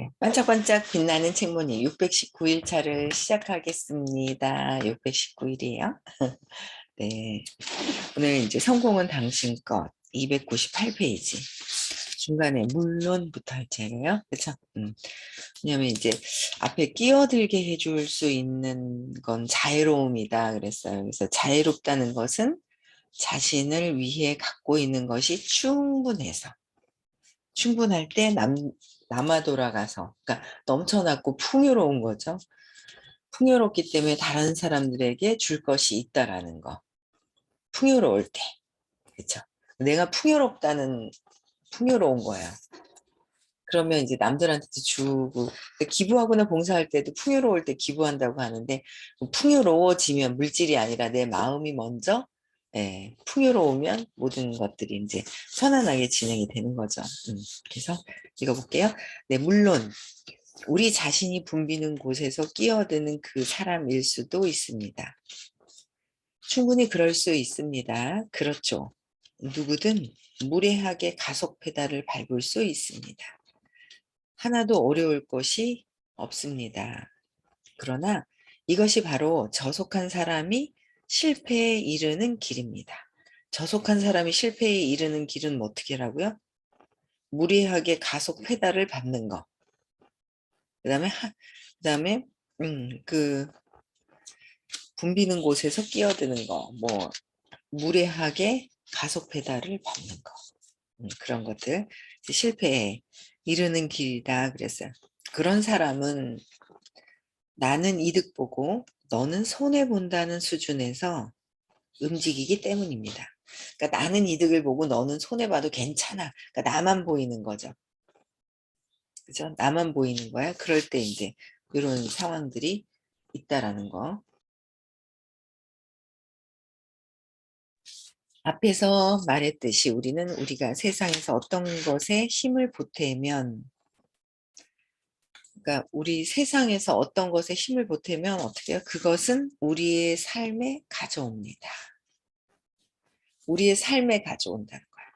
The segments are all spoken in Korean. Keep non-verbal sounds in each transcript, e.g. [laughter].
네, 반짝반짝 빛나는 책무니 619일 차를 시작하겠습니다. 619일이에요. [laughs] 네. 오늘 이제 성공은 당신 것 298페이지. 중간에 물론부터 할 차례예요. 그렇죠? 음. 왜냐면 이제 앞에 끼어들게 해줄 수 있는 건 자유로움이다 그랬어요. 그래서 자유롭다는 것은 자신을 위해 갖고 있는 것이 충분해서 충분할 때 남, 남아 돌아가서 그러니까 넘쳐났고 풍요로운 거죠. 풍요롭기 때문에 다른 사람들에게 줄 것이 있다라는 거. 풍요로울 때. 그렇죠. 내가 풍요롭다는 풍요로운 거야. 그러면 이제 남들한테도 주고 기부하거나 봉사할 때도 풍요로울 때 기부한다고 하는데 풍요로워지면 물질이 아니라 내 마음이 먼저 예, 풍요로우면 모든 것들이 이제 편안하게 진행이 되는 거죠. 음, 그래서 읽어볼게요. 네, 물론 우리 자신이 붐비는 곳에서 끼어드는 그 사람일 수도 있습니다. 충분히 그럴 수 있습니다. 그렇죠. 누구든 무례하게 가속 페달을 밟을 수 있습니다. 하나도 어려울 것이 없습니다. 그러나 이것이 바로 저속한 사람이 실패에 이르는 길입니다. 저속한 사람이 실패에 이르는 길은 뭐 어떻게 라고요? 무리하게 가속 페달을 밟는 거. 그다음에 하, 그다음에 음, 그 붐비는 곳에서 끼어드는 거. 뭐 무례하게 가속 페달을 밟는 거. 음, 그런 것들 실패에 이르는 길이다 그랬어요. 그런 사람은 나는 이득 보고 너는 손해 본다는 수준에서 움직이기 때문입니다. 그러니까 나는 이득을 보고 너는 손해 봐도 괜찮아. 그러니까 나만 보이는 거죠. 그죠? 나만 보이는 거야. 그럴 때 이제 이런 상황들이 있다라는 거. 앞에서 말했듯이 우리는 우리가 세상에서 어떤 것에 힘을 보태면 그러니까 우리 세상에서 어떤 것에 힘을 보태면 어떻게 해요? 그것은 우리의 삶에 가져옵니다. 우리의 삶에 가져온다는 거야.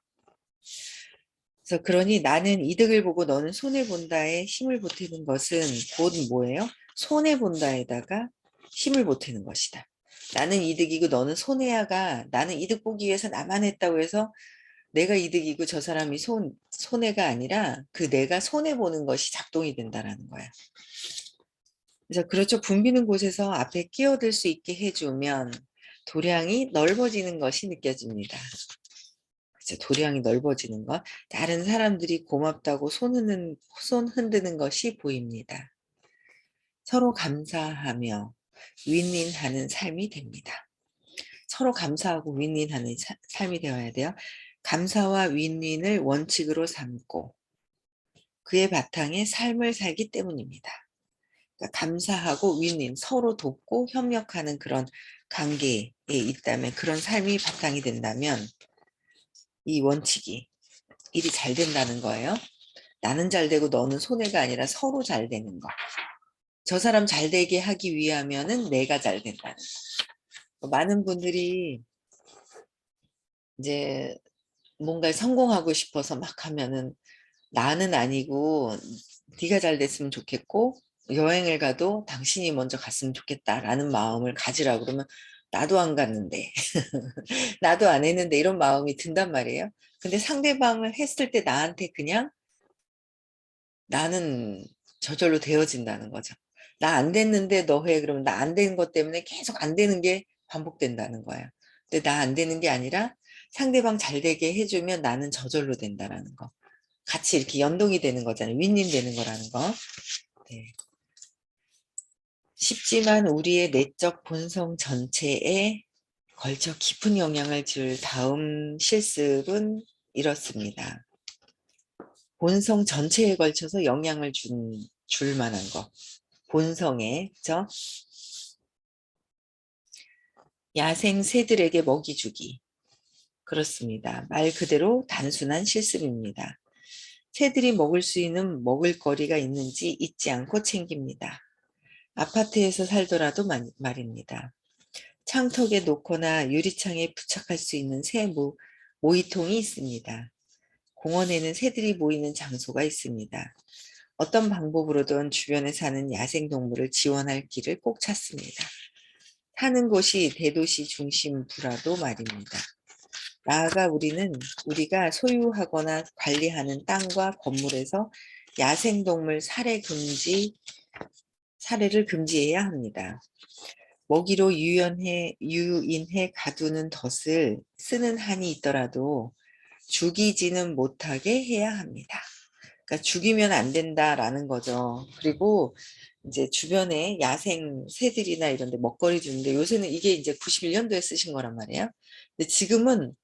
그래서 그러니 나는 이득을 보고 너는 손해 본다에 힘을 보태는 것은 곧 뭐예요? 손해 본다에다가 힘을 보태는 것이다. 나는 이득이고 너는 손해야가 나는 이득 보기 위해서 나만 했다고 해서 내가 이득이고 저 사람이 손, 손해가 아니라 그 내가 손해보는 것이 작동이 된다라는 거야. 그래서 그렇죠. 붐비는 곳에서 앞에 끼어들 수 있게 해주면 도량이 넓어지는 것이 느껴집니다. 그렇죠. 도량이 넓어지는 것. 다른 사람들이 고맙다고 손 흔드는, 손 흔드는 것이 보입니다. 서로 감사하며 윈윈하는 삶이 됩니다. 서로 감사하고 윈윈하는 사, 삶이 되어야 돼요. 감사와 윈윈을 원칙으로 삼고 그의 바탕에 삶을 살기 때문입니다. 그러니까 감사하고 윈윈, 서로 돕고 협력하는 그런 관계에 있다면 그런 삶이 바탕이 된다면 이 원칙이 일이 잘 된다는 거예요. 나는 잘 되고 너는 손해가 아니라 서로 잘 되는 거. 저 사람 잘 되게 하기 위하면은 내가 잘 된다는 거. 많은 분들이 이제 뭔가 성공하고 싶어서 막 하면은 나는 아니고 네가 잘 됐으면 좋겠고 여행을 가도 당신이 먼저 갔으면 좋겠다라는 마음을 가지라 그러면 나도 안 갔는데 [laughs] 나도 안 했는데 이런 마음이 든단 말이에요. 근데 상대방을 했을 때 나한테 그냥 나는 저절로 되어진다는 거죠. 나 안 됐는데 너 해 그러면 나안 되는 것 때문에 계속 안 되는 게 반복된다는 거예요. 근데 나 안 되는 게 아니라 상대방 잘 되게 해주면 나는 저절로 된다라는 거. 같이 이렇게 연동이 되는 거잖아요. 윈윈 되는 거라는 거. 네. 쉽지만 우리의 내적 본성 전체에 걸쳐 깊은 영향을 줄 다음 실습은 이렇습니다. 본성 전체에 걸쳐서 영향을 준, 줄 만한 거. 본성에, 그죠? 야생 새들에게 먹이 주기. 그렇습니다. 말 그대로 단순한 실습입니다. 새들이 먹을 수 있는 먹을거리가 있는지 잊지 않고 챙깁니다. 아파트에서 살더라도 말입니다. 창턱에 놓거나 유리창에 부착할 수 있는 새 모, 모이통이 있습니다. 공원에는 새들이 모이는 장소가 있습니다. 어떤 방법으로든 주변에 사는 야생동물을 지원할 길을 꼭 찾습니다. 사는 곳이 대도시 중심부라도 말입니다. 나아가 우리는 우리가 소유하거나 관리하는 땅과 건물에서 야생동물 살해 금지, 살해를 금지해야 합니다. 먹이로 유연해, 유인해 가두는 덫을 쓰는 한이 있더라도 죽이지는 못하게 해야 합니다. 그러니까 죽이면 안 된다라는 거죠. 그리고 이제 주변에 야생 새들이나 이런 데 먹거리 주는데 요새는 이게 이제 91년도에 쓰신 거란 말이에요. 근데 지금은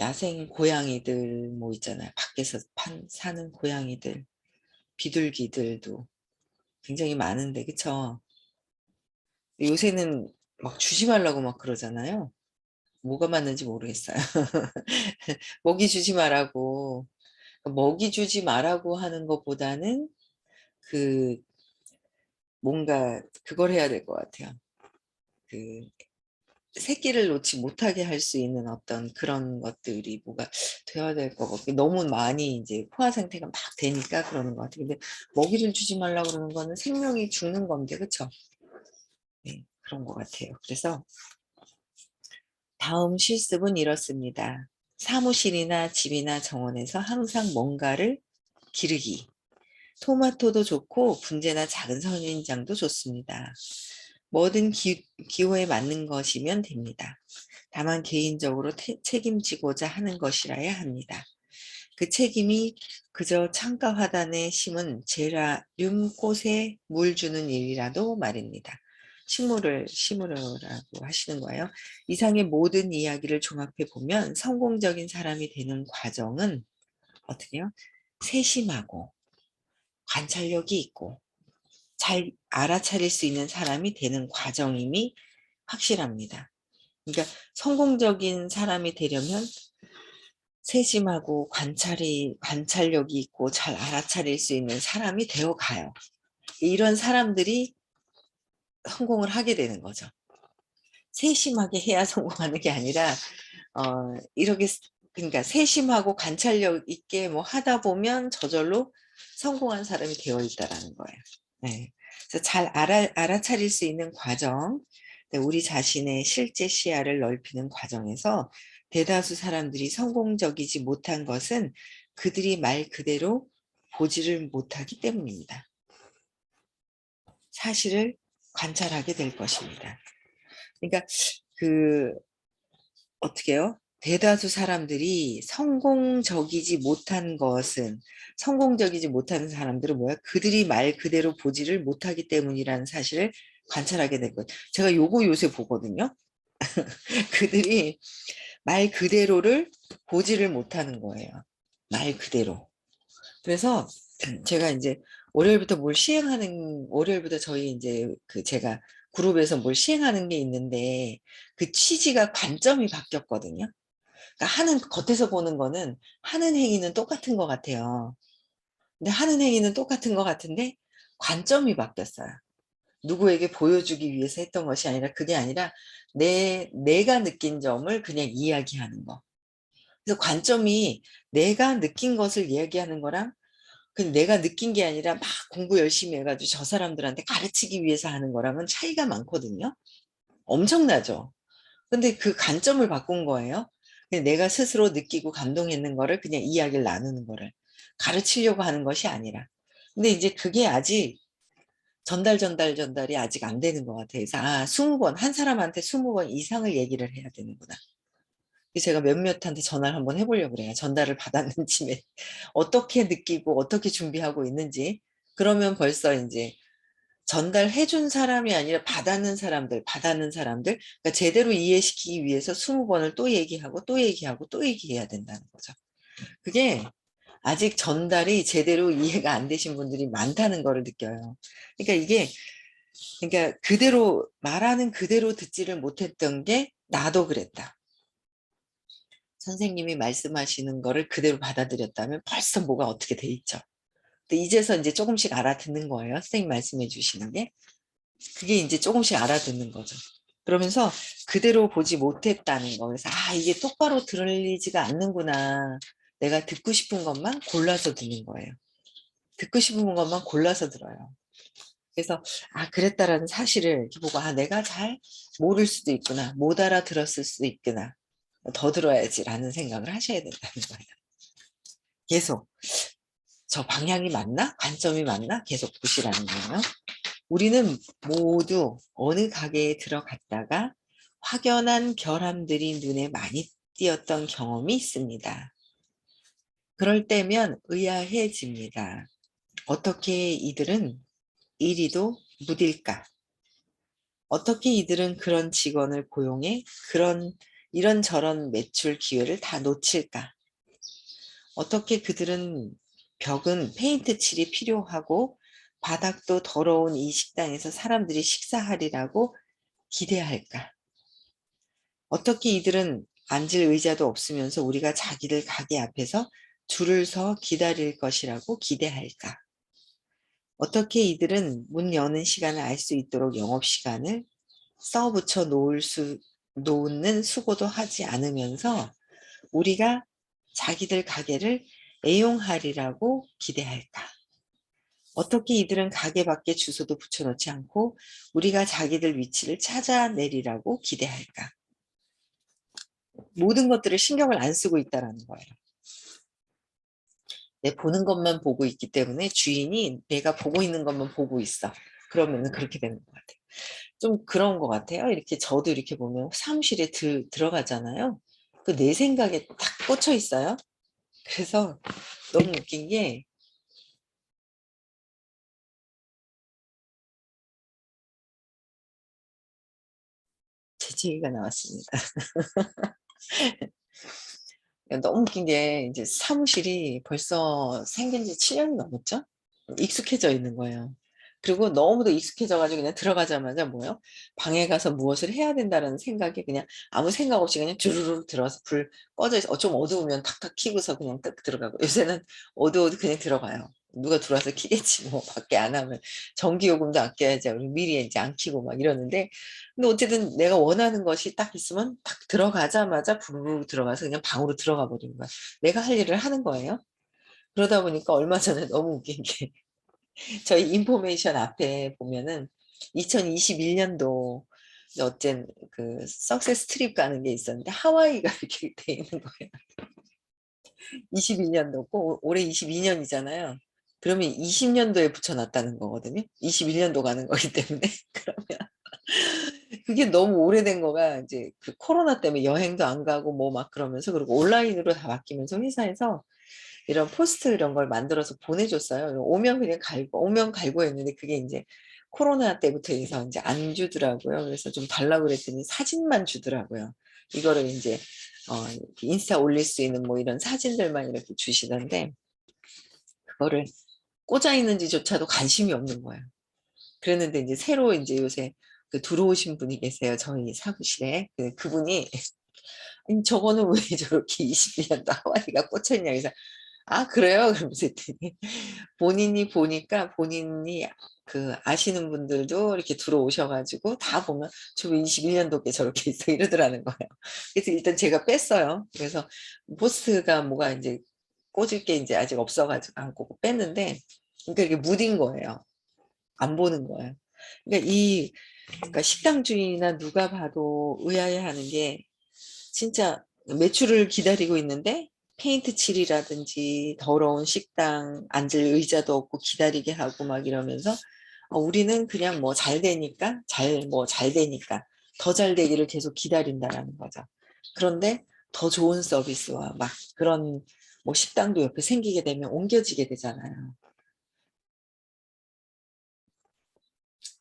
야생 고양이들 뭐 있잖아요. 밖에서 판, 사는 고양이들, 비둘기들도 굉장히 많은데 그쵸? 요새는 막 주지 말라고 막 그러잖아요. 뭐가 맞는지 모르겠어요. [laughs] 먹이 주지 말라고 먹이 주지 말라고 하는 것보다는 그 뭔가 그걸 해야 될 것 같아요. 그 새끼를 놓지 못하게 할 수 있는 어떤 그런 것들이 뭐가 되어야 될 것 같고 너무 많이 이제 포화 상태가 막 되니까 그러는 것 같아요. 근데 먹이를 주지 말라 그러는 거는 생명이 죽는 건데 그쵸? 네, 그런 것 같아요. 그래서 다음 실습은 이렇습니다. 사무실이나 집이나 정원에서 항상 뭔가를 기르기. 토마토도 좋고 분재나 작은 선인장도 좋습니다. 뭐든 기, 기호에 맞는 것이면 됩니다. 다만 개인적으로 태, 책임지고자 하는 것이라야 합니다. 그 책임이 그저 창가 화단에 심은 제라륨 꽃에 물 주는 일이라도 말입니다. 식물을 심으라고 하시는 거예요. 이상의 모든 이야기를 종합해 보면 성공적인 사람이 되는 과정은 어떻게 요? 세심하고 관찰력이 있고 잘 알아차릴 수 있는 사람이 되는 과정임이 확실합니다. 그러니까 성공적인 사람이 되려면 세심하고 관찰이 관찰력이 있고 잘 알아차릴 수 있는 사람이 되어 가요. 이런 사람들이 성공을 하게 되는 거죠. 세심하게 해야 [laughs] 성공하는 게 아니라 어 이렇게 그러니까 세심하고 관찰력 있게 뭐 하다 보면 저절로 성공한 사람이 되어 있다라는 거예요. 네. 그래서 잘 알아, 알아차릴 수 있는 과정, 네, 우리 자신의 실제 시야를 넓히는 과정에서 대다수 사람들이 성공적이지 못한 것은 그들이 말 그대로 보지를 못하기 때문입니다. 사실을 관찰하게 될 것입니다. 그러니까 그 어떻게 요 대다수 사람들이 성공적이지 못한 것은 성공적이지 못하는 사람들은 뭐야? 그들이 말 그대로 보지를 못하기 때문이라는 사실을 관찰하게 될 것. 제가 요거 요새 보거든요. [laughs] 그들이 말 그대로를 보지를 못하는 거예요. 말 그대로. 그래서 제가 이제 월요일부터 뭘 시행하는 월요일부터 저희 이제 그 제가 그룹에서 뭘 시행하는 게 있는데 그 취지가 관점이 바뀌었거든요. 그러니까 하는 겉에서 보는 거는 하는 행위는 똑같은 것 같아요. 근데 하는 행위는 똑같은 것 같은데 관점이 바뀌었어요. 누구에게 보여주기 위해서 했던 것이 아니라 그게 아니라 내 내가 느낀 점을 그냥 이야기하는 거. 그래서 관점이 내가 느낀 것을 이야기하는 거랑 그 내가 느낀 게 아니라 막 공부 열심히 해가지고 저 사람들한테 가르치기 위해서 하는 거랑은 차이가 많거든요. 엄청나죠. 근데 그 관점을 바꾼 거예요. 내가 스스로 느끼고 감동했는 거를 그냥 이야기를 나누는 거를 가르치려고 하는 것이 아니라 근데 이제 그게 아직 전달 전달 전달이 아직 안 되는 것 같아요. 그래서 아 20번 한 사람한테 20번 이상을 얘기를 해야 되는구나. 제가 몇몇한테 전화를 한번 해보려고 그래요. 전달을 받았는지 [laughs] 어떻게 느끼고 어떻게 준비하고 있는지 그러면 벌써 이제 전달해 준 사람이 아니라 받았는 사람들, 받았는 사람들 그러니까 제대로 이해시키기 위해서 20번을 또 얘기하고 또 얘기하고 또 얘기해야 된다는 거죠. 그게 아직 전달이 제대로 이해가 안 되신 분들이 많다는 거를 느껴요. 그러니까 이게 그러니까 그대로 말하는 그대로 듣지를 못했던 게 나도 그랬다. 선생님이 말씀하시는 거를 그대로 받아들였다면 벌써 뭐가 어떻게 돼 있죠. 근데 이제서 이제 조금씩 알아듣는 거예요. 선생님 말씀해 주시는 게. 그게 이제 조금씩 알아듣는 거죠. 그러면서 그대로 보지 못했다는 거. 그래서 아 이게 똑바로 들리지가 않는구나. 내가 듣고 싶은 것만 골라서 듣는 거예요. 듣고 싶은 것만 골라서 들어요. 그래서 아 그랬다라는 사실을 이렇게 보고 아 내가 잘 모를 수도 있구나 못 알아들었을 수도 있구나 더 들어야지라는 생각을 하셔야 된다는 [laughs] 거예요. 계속 저 방향이 맞나 관점이 맞나 계속 보시라는 거예요. 우리는 모두 어느 가게에 들어갔다가 확연한 결함들이 눈에 많이 띄었던 경험이 있습니다. 그럴 때면 의아해집니다. 어떻게 이들은 이리도 무딜까? 어떻게 이들은 그런 직원을 고용해 그런 이런저런 매출 기회를 다 놓칠까? 어떻게 그들은 벽은 페인트 칠이 필요하고 바닥도 더러운 이 식당에서 사람들이 식사하리라고 기대할까? 어떻게 이들은 앉을 의자도 없으면서 우리가 자기들 가게 앞에서 줄을 서 기다릴 것이라고 기대할까? 어떻게 이들은 문 여는 시간을 알 수 있도록 영업시간을 써붙여 놓을 수, 놓는 수고도 하지 않으면서 우리가 자기들 가게를 애용하리라고 기대할까? 어떻게 이들은 가게 밖에 주소도 붙여놓지 않고 우리가 자기들 위치를 찾아내리라고 기대할까? 모든 것들을 신경을 안 쓰고 있다라는 거예요. 내 보는 것만 보고 있기 때문에 주인이 내가 보고 있는 것만 보고 있어. 그러면 그렇게 되는 것 같아요. 좀 그런 것 같아요. 이렇게 저도 이렇게 보면 사무실에 들, 들어가잖아요. 그 내 생각에 딱 꽂혀 있어요. 그래서 너무 웃긴 게 재채기가 나왔습니다. [laughs] 너무 웃긴 게 이제 사무실이 벌써 생긴 지 7년이 넘었죠? 익숙해져 있는 거예요. 그리고 너무도 익숙해져 가지고 그냥 들어가자마자 뭐요? 방에 가서 무엇을 해야 된다는 생각이 그냥 아무 생각 없이 그냥 주르르 들어와서 불 꺼져 있어. 어, 좀 어두우면 탁탁 켜고서 그냥 딱 들어가고 요새는 어두워도 그냥 들어가요. 누가 들어와서 키겠지 뭐 밖에 안 하면 전기 요금도 아껴야지 우리 미리 이제 안 키고 막 이러는데 근데 어쨌든 내가 원하는 것이 딱 있으면 딱 들어가자마자 부르르 들어가서 그냥 방으로 들어가 버리는 거야. 내가 할 일을 하는 거예요. 그러다 보니까 얼마 전에 너무 웃긴 게 저희 인포메이션 앞에 보면은 2021년도 어쨌든 그 석세스 트립 가는 게 있었는데 하와이가 [laughs] 이렇게 돼 있는 거예요. 21년도고 올해 22년이잖아요. 그러면 20년도에 붙여놨다는 거거든요. 21년도 가는 거기 때문에 [laughs] 그러면 그게 너무 오래된 거가 이제 그 코로나 때문에 여행도 안 가고 뭐 막 그러면서 그리고 온라인으로 다 바뀌면서 회사에서 이런 포스트 이런 걸 만들어서 보내줬어요. 오면 그냥 갈고 오면 갈고 했는데 그게 이제 코로나 때부터 해서 이제 안 주더라고요. 그래서 좀 달라고 그랬더니 사진만 주더라고요. 이거를 이제 어, 인스타 올릴 수 있는 뭐 이런 사진들만 이렇게 주시던데 그거를 꽂아 있는지조차도 관심이 없는 거예요. 그랬는데 이제 새로 이제 요새 그 들어오신 분이 계세요. 저희 사무실에 그, 그분이 저거는 왜 저렇게 [laughs] 21년도 [laughs] 하와이가 꽂혀있냐 그래서 아 그래요? [laughs] 그러면서 했더니 본인이 보니까 본인이 그 아시는 분들도 이렇게 들어오셔가지고 다 보면 저 21년도께 저렇게 있어 [laughs] 이러더라는 거예요. 그래서 일단 제가 뺐어요. 그래서 포스트가 뭐가 이제 꽂을 게 이제 아직 없어가지고 안 꽂고 뺐는데 그러니까 이게 무딘 거예요. 안 보는 거예요. 그러니까 이 그러니까 식당 주인이나 누가 봐도 의아해하는 게 진짜 매출을 기다리고 있는데 페인트 칠이라든지 더러운 식당 앉을 의자도 없고 기다리게 하고 막 이러면서 어, 우리는 그냥 뭐 잘 되니까 잘 뭐 잘 되니까 더 잘 되기를 계속 기다린다라는 거죠. 그런데 더 좋은 서비스와 막 그런 뭐 식당도 옆에 생기게 되면 옮겨지게 되잖아요.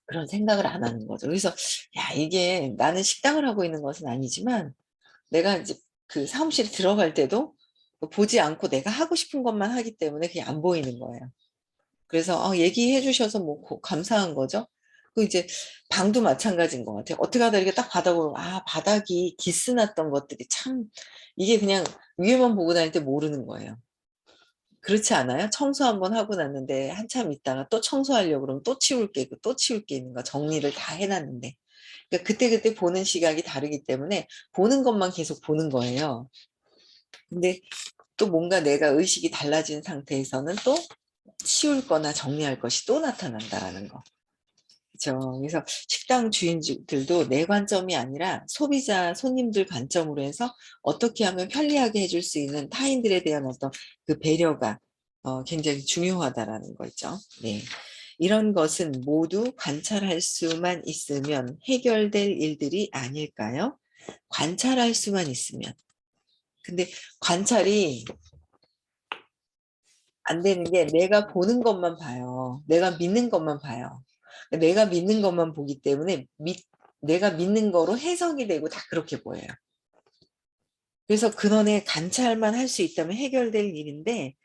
그런 생각을 안 하는 거죠. 그래서 야 이게 나는 식당을 하고 있는 것은 아니지만 내가 이제 그 사무실에 들어갈 때도 보지 않고 내가 하고 싶은 것만 하기 때문에 그게 안 보이는 거예요. 그래서 어, 얘기해 주셔서 뭐 고, 감사한 거죠. 그 이제 방도 마찬가지인 것 같아요. 어떻게 하다 이렇게 딱 바닥으로 아 바닥이 기스 났던 것들이 참 이게 그냥 위에만 보고 다닐 때 모르는 거예요. 그렇지 않아요? 청소 한번 하고 났는데 한참 있다가 또 청소하려고 그러면 또 치울 게 있고 또 치울 게 있는 거 정리를 다 해놨는데 그러니까 그때그때 보는 시각이 다르기 때문에 보는 것만 계속 보는 거예요. 근데 또 뭔가 내가 의식이 달라진 상태에서는 또 치울 거나 정리할 것이 또 나타난다라는 거. 그렇죠. 그래서 식당 주인들도 내 관점이 아니라 소비자, 손님들 관점으로 해서 어떻게 하면 편리하게 해줄 수 있는 타인들에 대한 어떤 그 배려가 어, 굉장히 중요하다라는 거죠. 네. 이런 것은 모두 관찰할 수만 있으면 해결될 일들이 아닐까요? 관찰할 수만 있으면. 근데 관찰이 안 되는 게 내가 보는 것만 봐요. 내가 믿는 것만 봐요. 내가 믿는 것만 보기 때문에 믿, 내가 믿는 거로 해석이 되고 다 그렇게 보여요. 그래서 근원에 관찰만 할 수 있다면 해결될 일인데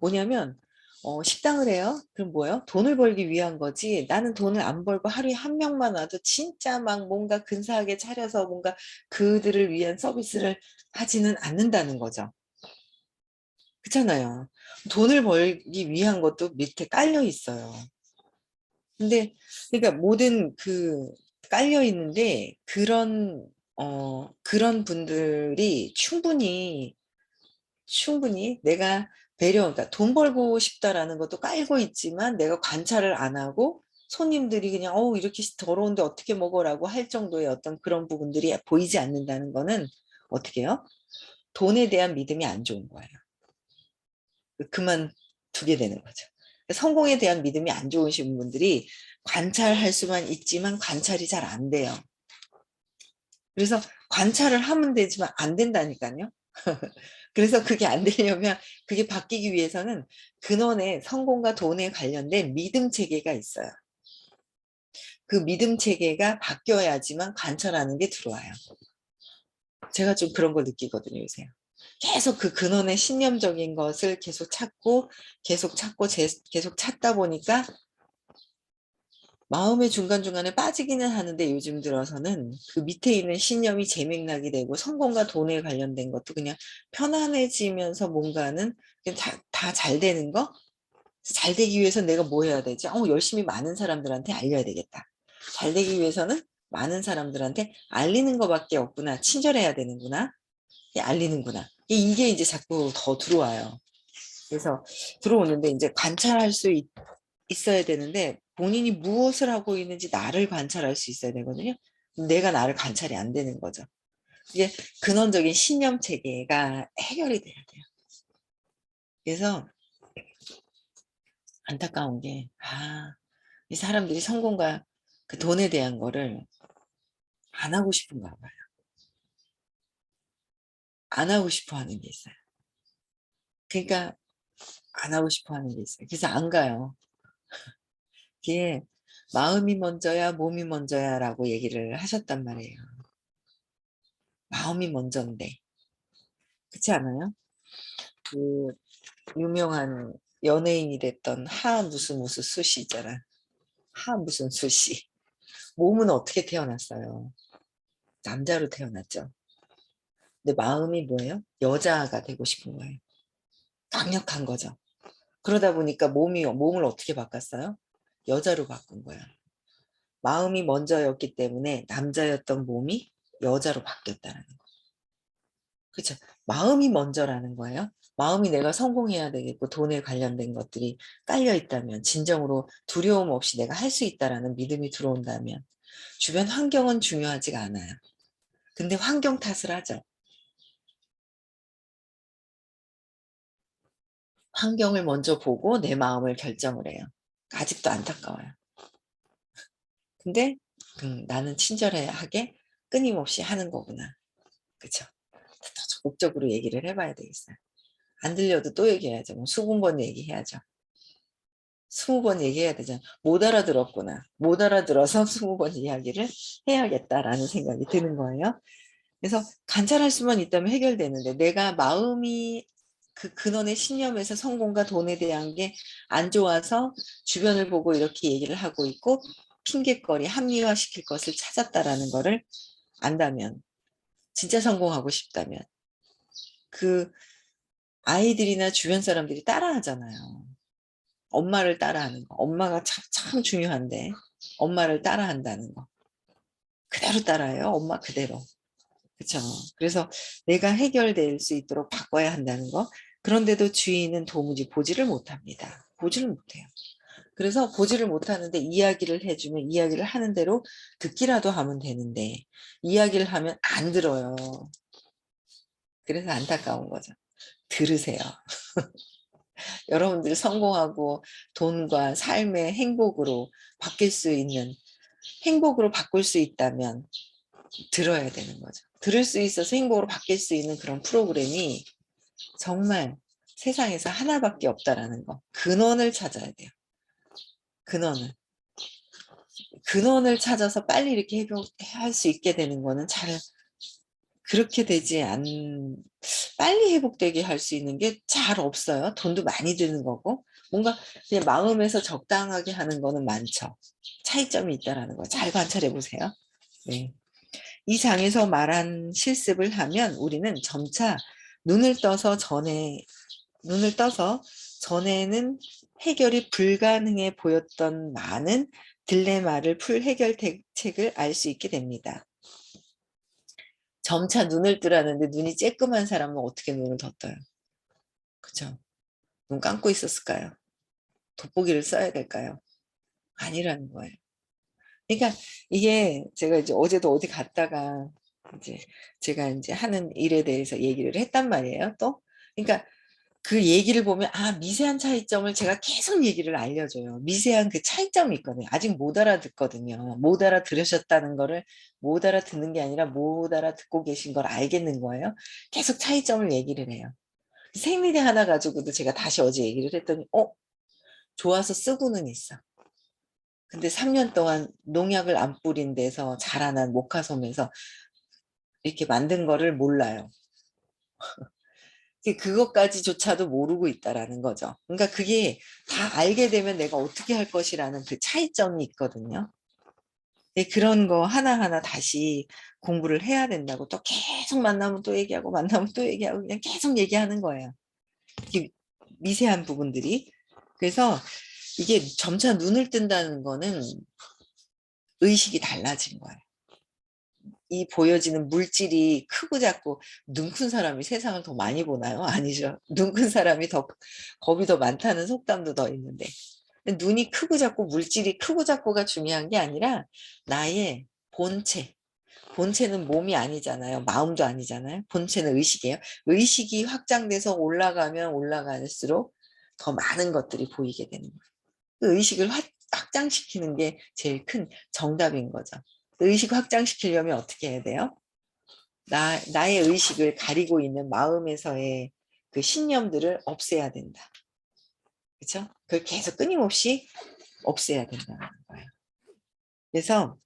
뭐냐면 어, 식당을 해요. 그럼 뭐예요? 돈을 벌기 위한 거지. 나는 돈을 안 벌고 하루에 한 명만 와도 진짜 막 뭔가 근사하게 차려서 뭔가 그들을 위한 서비스를 하지는 않는다는 거죠. 그렇잖아요. 돈을 벌기 위한 것도 밑에 깔려 있어요. 근데 그러니까 모든 그 깔려 있는데 그런 어 그런 분들이 충분히 충분히 내가 배려 그러니까 돈 벌고 싶다라는 것도 깔고 있지만 내가 관찰을 안 하고 손님들이 그냥 어 이렇게 더러운데 어떻게 먹어라고 할 정도의 어떤 그런 부분들이 보이지 않는다는 거는 어떻게 해요? 돈에 대한 믿음이 안 좋은 거예요. 그만 두게 되는 거죠. 성공에 대한 믿음이 안 좋으신 분들이 관찰할 수만 있지만 관찰이 잘 안 돼요. 그래서 관찰을 하면 되지만 안 된다니까요. [laughs] 그래서 그게 안 되려면 그게 바뀌기 위해서는 근원에 성공과 돈에 관련된 믿음 체계가 있어요. 그 믿음 체계가 바뀌어야지만 관찰하는 게 들어와요. 제가 좀 그런 걸 느끼거든요, 요새. 계속 그 근원의 신념적인 것을 계속 찾고 계속 찾고 제, 계속 찾다 보니까 마음의 중간중간에 빠지기는 하는데 요즘 들어서는 그 밑에 있는 신념이 재맥락이 되고 성공과 돈에 관련된 것도 그냥 편안해지면서 뭔가는 다 잘 되는 거? 잘 되기 위해서 내가 뭐 해야 되지? 어, 열심히 많은 사람들한테 알려야 되겠다. 잘 되기 위해서는 많은 사람들한테 알리는 것밖에 없구나. 친절해야 되는구나. 알리는구나. 이게 이제 자꾸 더 들어와요. 그래서 들어오는데 이제 관찰할 수 있, 있어야 되는데 본인이 무엇을 하고 있는지 나를 관찰할 수 있어야 되거든요. 내가 나를 관찰이 안 되는 거죠. 이게 근원적인 신념 체계가 해결이 돼야 돼요. 그래서 안타까운 게, 아, 이 사람들이 성공과 그 돈에 대한 거를 안 하고 싶은가 봐요. 안 하고 싶어 하는 게 있어요. 그러니까 안 하고 싶어 하는 게 있어요. 그래서 안 가요. 그게 마음이 먼저야 몸이 먼저야 라고 얘기를 하셨단 말이에요. 마음이 먼저인데 그렇지 않아요? 그 유명한 연예인이 됐던 하 무슨 무슨 수시 있잖아. 하 무슨 수시. 몸은 어떻게 태어났어요? 남자로 태어났죠. 근데 마음이 뭐예요? 여자가 되고 싶은 거예요. 강력한 거죠. 그러다 보니까 몸이 몸을 어떻게 바꿨어요? 여자로 바꾼 거야. 마음이 먼저였기 때문에 남자였던 몸이 여자로 바뀌었다는 거. 그렇죠. 마음이 먼저라는 거예요. 마음이 내가 성공해야 되겠고 돈에 관련된 것들이 깔려 있다면 진정으로 두려움 없이 내가 할 수 있다라는 믿음이 들어온다면 주변 환경은 중요하지가 않아요. 근데 환경 탓을 하죠. 환경을 먼저 보고 내 마음을 결정을 해요. 아직도 안타까워요. 근데 음, 나는 친절하게 끊임없이 하는 거구나. 그쵸? 더 적극적으로 얘기를 해봐야 되겠어요. 안 들려도 또 얘기해야죠. 뭐 20번 얘기해야죠. 20번 얘기해야 되잖아. 못 알아들었구나. 못 알아들어서 [laughs] 20번 이야기를 해야겠다라는 생각이 드는 거예요. 그래서 관찰할 수만 있다면 해결되는데 내가 마음이 그 근원의 신념에서 성공과 돈에 대한 게 안 좋아서 주변을 보고 이렇게 얘기를 하고 있고 핑계거리 합리화시킬 것을 찾았다라는 거를 안다면 진짜 성공하고 싶다면 그 아이들이나 주변 사람들이 따라하잖아요. 엄마를 따라하는 거. 엄마가 참, 참 중요한데 엄마를 따라한다는 거. 그대로 따라해요. 엄마 그대로. 그렇죠. 그래서 내가 해결될 수 있도록 바꿔야 한다는 거. 그런데도 주인은 도무지 보지를 못합니다. 보지를 못해요. 그래서 보지를 못하는데 이야기를 해주면 이야기를 하는 대로 듣기라도 하면 되는데 이야기를 하면 안 들어요. 그래서 안타까운 거죠. 들으세요. [laughs] 여러분들 성공하고 돈과 삶의 행복으로 바뀔 수 있는 행복으로 바꿀 수 있다면 들어야 되는 거죠. 들을 수 있어서 행복으로 바뀔 수 있는 그런 프로그램이 정말 세상에서 하나밖에 없다라는 거. 근원을 찾아야 돼요. 근원을. 근원을 찾아서 빨리 이렇게 할수 있게 되는 거는 잘 그렇게 되지 않 빨리 회복되게 할 수 있는 게 잘 없어요. 돈도 많이 드는 거고 뭔가 그냥 마음에서 적당하게 하는 거는 많죠. 차이점이 있다라는 거 잘 관찰해 보세요. 네. 이 장에서 말한 실습을 하면 우리는 점차 눈을 떠서 전에 눈을 떠서 전에는 해결이 불가능해 보였던 많은 딜레마를 풀 해결책을 알 수 있게 됩니다. 점차 눈을 뜨라는데 눈이 쬐끔한 사람은 어떻게 눈을 더 떠요? 그죠? 눈 감고 있었을까요? 돋보기를 써야 될까요? 아니라는 거예요. 그러니까 이게 제가 이제 어제도 어디 갔다가 이제 제가 이제 하는 일에 대해서 얘기를 했단 말이에요. 또 그러니까 그 얘기를 보면 아 미세한 차이점을 제가 계속 얘기를 알려줘요. 미세한 그 차이점이 있거든요. 아직 못 알아듣거든요. 못 알아들으셨다는 거를 못 알아듣는 게 아니라 못 알아듣고 계신 걸 알겠는 거예요. 계속 차이점을 얘기를 해요. 생리대 하나 가지고도 제가 다시 어제 얘기를 했더니 어? 좋아서 쓰고는 있어. 근데 3년 동안 농약을 안 뿌린 데서 자라난 모카솜에서 이렇게 만든 거를 몰라요. 그것까지조차도 모르고 있다라는 거죠. 그러니까 그게 다 알게 되면 내가 어떻게 할 것이라는 그 차이점이 있거든요. 네, 그런 거 하나하나 다시 공부를 해야 된다고 또 계속 만나면 또 얘기하고 만나면 또 얘기하고 그냥 계속 얘기하는 거예요. 미세한 부분들이. 그래서 이게 점차 눈을 뜬다는 거는 의식이 달라진 거예요. 이 보여지는 물질이 크고 작고 눈 큰 사람이 세상을 더 많이 보나요? [laughs] 아니죠. 눈 큰 사람이 더 겁이 더 많다는 속담도 더 있는데 눈이 크고 작고 물질이 크고 작고가 중요한 게 아니라 나의 본체 본체는 몸이 아니잖아요. 마음도 아니잖아요. 본체는 의식이에요. 의식이 확장돼서 올라가면 올라갈수록 더 많은 것들이 보이게 되는 거예요. 그 의식을 확장시키는 게 제일 큰 정답인 거죠. 의식 확장시키려면 어떻게 해야 돼요? 나, 나의 의식을 가리고 있는 마음에서의 그 신념들을 없애야 된다. 그렇죠? 그걸 계속 끊임없이 없애야 된다는 거예요. 그래서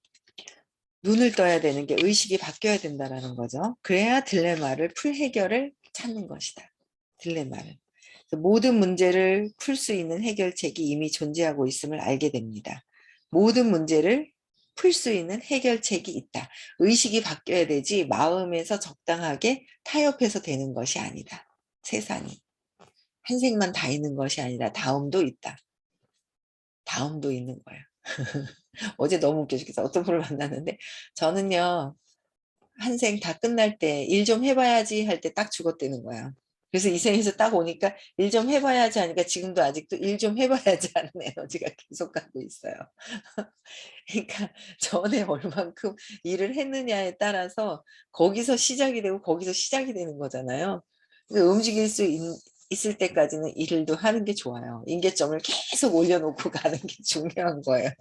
눈을 떠야 되는 게 의식이 바뀌어야 된다는 거죠. 그래야 딜레마를 풀 해결을 찾는 것이다. 딜레마를. 모든 문제를 풀 수 있는 해결책이 이미 존재하고 있음을 알게 됩니다. 모든 문제를 풀 수 있는 해결책이 있다. 의식이 바뀌어야 되지 마음에서 적당하게 타협해서 되는 것이 아니다. 세상이. 한 생만 다 있는 것이 아니라 다음도 있다. 다음도 있는 거예요. [laughs] 어제 너무 웃겨 죽겠어. 어떤 분을 만났는데 저는요. 한 생 다 끝날 때 일 좀 해봐야지 할 때 딱 죽었다는 거야. 그래서 이 생에서 딱 오니까 일 좀 해봐야지 하니까 지금도 아직도 일 좀 해봐야지 하는 에너지가 계속 가고 있어요. [laughs] 그러니까 전에 얼만큼 일을 했느냐에 따라서 거기서 시작이 되고 거기서 시작이 되는 거잖아요. 그러니까 움직일 수 있, 있을 때까지는 일도 하는 게 좋아요. 인계점을 계속 올려놓고 [laughs] 가는 게 중요한 거예요.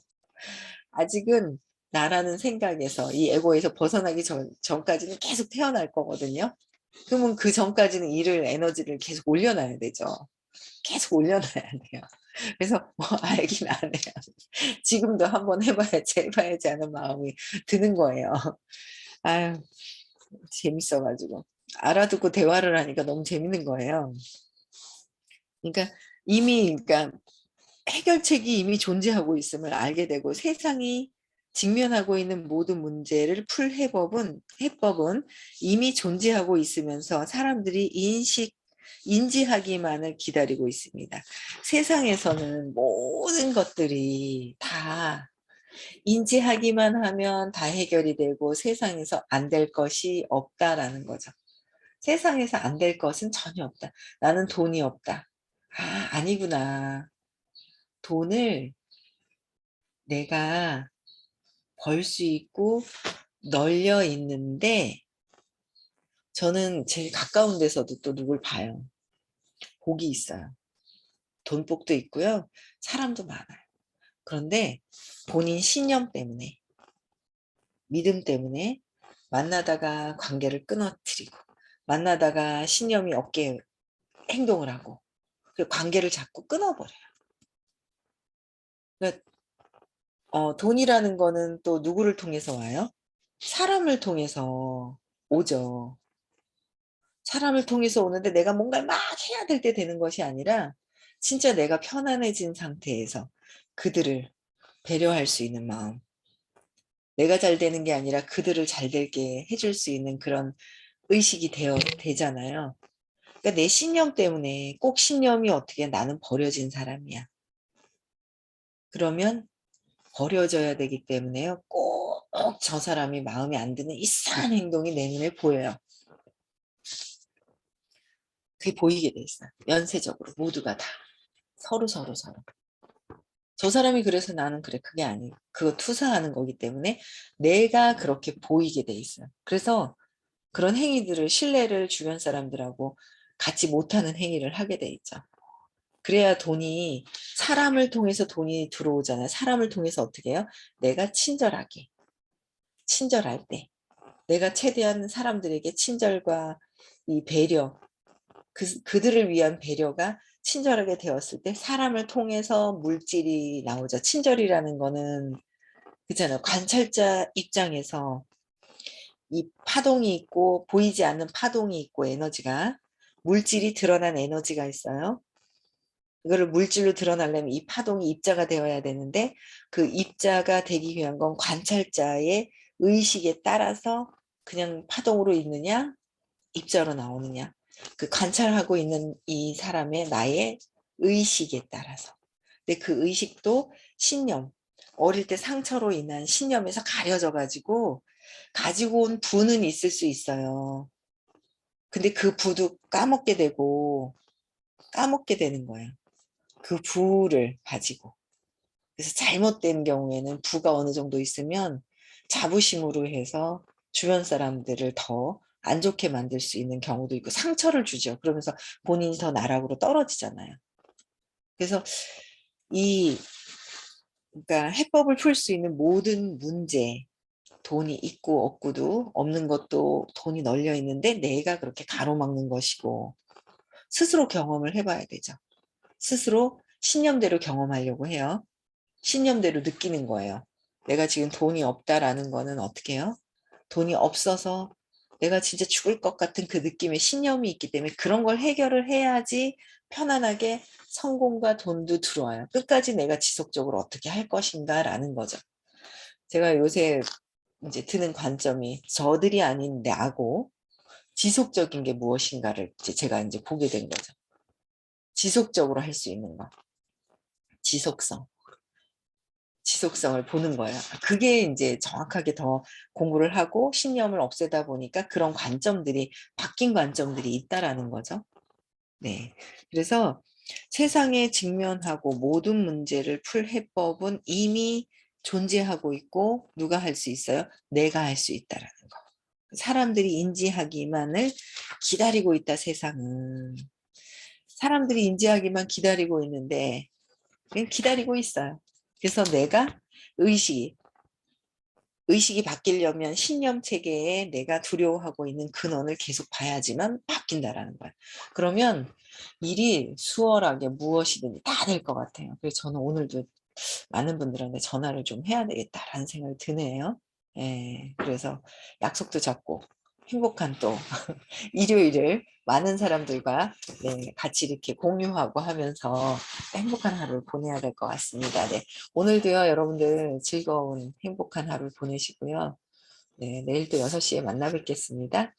아직은 나라는 생각에서 이 에고에서 벗어나기 전, 전까지는 계속 태어날 거거든요. 그러면 그 전까지는 일을 에너지를 계속 올려놔야 되죠. 계속 올려놔야 돼요. 그래서 뭐 [laughs] 알긴 안 해요. 지금도 한번 해봐야지 해봐야지 하는 마음이 드는 거예요. 아유 재밌어가지고 알아듣고 대화를 하니까 너무 재밌는 거예요. 그러니까 이미 그러니까 해결책이 이미 존재하고 있음을 알게 되고 세상이 직면하고 있는 모든 문제를 풀 해법은 해법은 이미 존재하고 있으면서 사람들이 인식 인지하기만을 기다리고 있습니다. 세상에서는 모든 것들이 다 인지하기만 하면 다 해결이 되고 세상에서 안 될 것이 없다라는 거죠. 세상에서 안 될 것은 전혀 없다. 나는 돈이 없다. 아, 아니구나. 돈을 내가 벌 수 있고 널려 있는데 저는 제일 가까운 데서도 또 누굴 봐요. 복이 있어요. 돈복도 있고요. 사람도 많아요. 그런데 본인 신념 때문에 믿음 때문에 만나다가 관계를 끊어뜨리고 만나다가 신념이 없게 행동을 하고 그 관계를 자꾸 끊어버려요. 그러니까 어, 돈이라는 거는 또 누구를 통해서 와요? 사람을 통해서 오죠. 사람을 통해서 오는데 내가 뭔가를 막 해야 될 때 되는 것이 아니라 진짜 내가 편안해진 상태에서 그들을 배려할 수 있는 마음. 내가 잘 되는 게 아니라 그들을 잘 되게 해줄 수 있는 그런 의식이 되어 되잖아요. 그러니까 내 신념 때문에 꼭 신념이 어떻게 나는 버려진 사람이야. 그러면 버려져야 되기 때문에요. 꼭 저 사람이 마음에 안 드는 이상한 행동이 내 눈에 보여요. 그게 보이게 돼 있어요. 연쇄적으로 모두가 다 서로 서로 서로. 저 사람이 그래서 나는 그래 그게 아니에요. 그거 투사하는 거기 때문에 내가 그렇게 보이게 돼 있어요. 그래서 그런 행위들을 신뢰를 주변 사람들하고 같이 못하는 행위를 하게 돼 있죠. 그래야 돈이 사람을 통해서 돈이 들어오잖아요. 사람을 통해서 어떻게 해요? 내가 친절하게 친절할 때 내가 최대한 사람들에게 친절과 이 배려 그, 그들을 위한 배려가 친절하게 되었을 때 사람을 통해서 물질이 나오죠. 친절이라는 거는 그잖아요. 관찰자 입장에서 이 파동이 있고 보이지 않는 파동이 있고 에너지가 물질이 드러난 에너지가 있어요. 이거를 물질로 드러나려면 이 파동이 입자가 되어야 되는데 그 입자가 되기 위한 건 관찰자의 의식에 따라서 그냥 파동으로 있느냐 입자로 나오느냐. 그 관찰하고 있는 이 사람의 나의 의식에 따라서. 근데 그 의식도 신념 어릴 때 상처로 인한 신념에서 가려져 가지고 가지고 온 부는 있을 수 있어요. 근데 그 부도 까먹게 되고 까먹게 되는 거예요 그 부를 가지고 그래서 잘못된 경우에는 부가 어느 정도 있으면 자부심으로 해서 주변 사람들을 더 안 좋게 만들 수 있는 경우도 있고 상처를 주죠. 그러면서 본인이 더 나락으로 떨어지잖아요. 그래서 이 그러니까 해법을 풀 수 있는 모든 문제 돈이 있고 없고도 없는 것도 돈이 널려 있는데 내가 그렇게 가로막는 것이고 스스로 경험을 해봐야 되죠. 스스로 신념대로 경험하려고 해요. 신념대로 느끼는 거예요. 내가 지금 돈이 없다라는 거는 어떻게 해요? 돈이 없어서 내가 진짜 죽을 것 같은 그 느낌의 신념이 있기 때문에 그런 걸 해결을 해야지 편안하게 성공과 돈도 들어와요. 끝까지 내가 지속적으로 어떻게 할 것인가 라는 거죠. 제가 요새 이제 드는 관점이 저들이 아닌 나고 지속적인 게 무엇인가를 이제 제가 이제 보게 된 거죠. 지속적으로 할 수 있는 거. 지속성. 지속성을 보는 거예요. 그게 이제 정확하게 더 공부를 하고 신념을 없애다 보니까 그런 관점들이 바뀐 관점들이 있다라는 거죠. 네. 그래서 세상에 직면하고 모든 문제를 풀 해법은 이미 존재하고 있고 누가 할 수 있어요? 내가 할 수 있다라는 거. 사람들이 인지하기만을 기다리고 있다 세상은. 사람들이 인지하기만 기다리고 있는데 그냥 기다리고 있어요. 그래서 내가 의식이 의식이 바뀌려면 신념 체계에 내가 두려워하고 있는 근원을 계속 봐야지만 바뀐다라는 거야. 그러면 일이 수월하게 무엇이든지 다될 것 같아요. 그래서 저는 오늘도 많은 분들한테 전화를 좀 해야 되겠다라는 생각이 드네요. 예, 그래서 약속도 잡고 행복한 또 [laughs] 일요일을 많은 사람들과 네, 같이 이렇게 공유하고 하면서 행복한 하루를 보내야 될 것 같습니다. 네, 오늘도요 여러분들 즐거운 행복한 하루 보내시고요. 네, 내일 또 6시에 만나 뵙겠습니다.